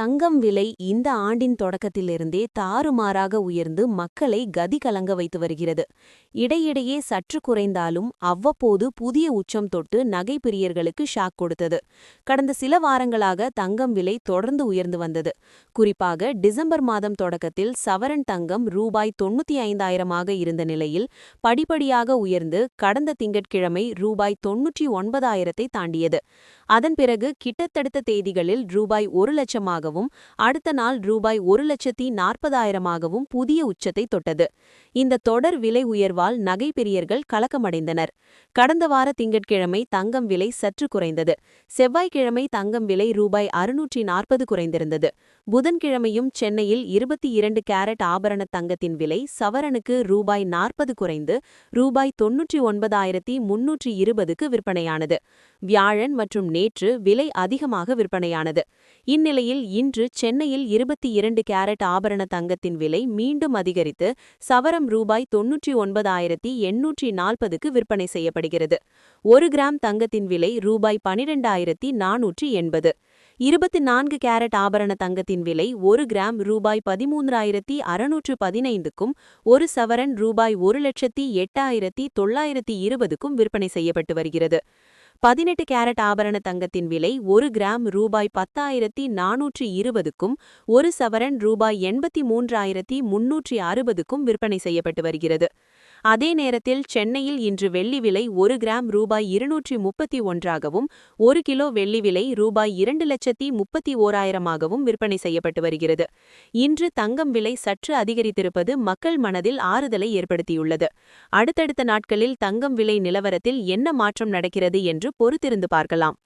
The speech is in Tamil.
தங்கம் விலை இந்த ஆண்டின் தொடக்கத்திலிருந்தே தாறுமாறாக உயர்ந்து மக்களை கதி கலங்க வைத்து வருகிறது. இடையிடையே சற்று குறைந்தாலும் அவ்வப்போது புதிய உச்சம் தொட்டு நகை பிரியர்களுக்கு ஷாக் கொடுத்தது. கடந்த சில வாரங்களாக தங்கம் விலை தொடர்ந்து உயர்ந்து வந்தது. குறிப்பாக டிசம்பர் மாதம் தொடக்கத்தில் சவரன் தங்கம் ரூபாய் தொண்ணூத்தி ஐந்தாயிரமாக இருந்த நிலையில் படிப்படியாக உயர்ந்து கடந்த திங்கட்கிழமை ரூபாய் தொன்னூற்றி ஒன்பதாயிரத்தை தாண்டியது. அதன் பிறகு கிட்டத்தடுத்த தேதிகளில் ரூபாய் ஒரு ஆகவும் அடுத்த நாள் ரூபாய் ஒரு லட்சத்தி நாற்பதாயிரமாகவும் புதிய உச்சத்தை தொட்டது. இந்த தொடர் விலை உயர்வால் நகை பெரியர்கள் கலக்கமடைந்தனர். கடந்த வார திங்கட்கிழமை தங்கம் விலை சற்று குறைந்தது. செவ்வாய்க்கிழமை தங்கம் விலை ரூபாய் அறுநூற்றி நாற்பது குறைந்திருந்தது. புதன்கிழமையும் சென்னையில் இருபத்தி இரண்டு கேரட் ஆபரண தங்கத்தின் விலை சவரனுக்கு ரூபாய் நாற்பது குறைந்து ரூபாய் தொன்னூற்றி ஒன்பதாயிரத்தி முன்னூற்றி இருபதுக்கு விற்பனையானது. வியாழன் மற்றும் நேற்று விலை அதிகமாக விற்பனையானது. இந்நிலையில் இன்று சென்னையில் இருபத்தி இரண்டு கேரட் ஆபரண தங்கத்தின் விலை மீண்டும் அதிகரித்து சவரம் ரூபாய் தொன்னூற்றி ஒன்பதாயிரத்தி எண்ணூற்றி நாற்பதுக்கு விற்பனை செய்யப்படுகிறது. ஒரு கிராம் தங்கத்தின் விலை ரூபாய் பனிரெண்டாயிரத்தி நானூற்றி எண்பது. இருபத்தி நான்கு கேரட் ஆபரண தங்கத்தின் விலை ஒரு கிராம் ரூபாய் பதிமூன்றாயிரத்தி அறுநூற்று பதினைந்துக்கும் ஒரு சவரன் ரூபாய் ஒரு லட்சத்தி எட்டாயிரத்தி தொள்ளாயிரத்தி இருபதுக்கும் விற்பனை செய்யப்பட்டு வருகிறது. பதினெட்டு கேரட் ஆபரண தங்கத்தின் விலை ஒரு கிராம் ரூபாய் பத்தாயிரத்தி நானூற்றி இருபதுக்கும் ஒரு சவரன் ரூபாய் எண்பத்தி மூன்றாயிரத்தி முன்னூற்றி அறுபதுக்கும் விற்பனை செய்யப்பட்டு வருகிறது. அதே நேரத்தில் சென்னையில் இன்று வெள்ளி விலை ஒரு கிராம் ரூபாய் இருநூற்றி முப்பத்தி ஒன்றாகவும் ஒரு கிலோ வெள்ளி விலை ரூபாய் இரண்டு லட்சத்தி முப்பத்தி ஓராயிரமாகவும் விற்பனை செய்யப்பட்டு வருகிறது. இன்று தங்கம் விலை சற்று அதிகரித்திருப்பது மக்கள் மனதில் ஆறுதலை ஏற்படுத்தியுள்ளது. அடுத்தடுத்த நாட்களில் தங்கம் விலை நிலவரத்தில் என்ன மாற்றம் நடக்கிறது என்று பொறுத்திருந்து பார்க்கலாம்.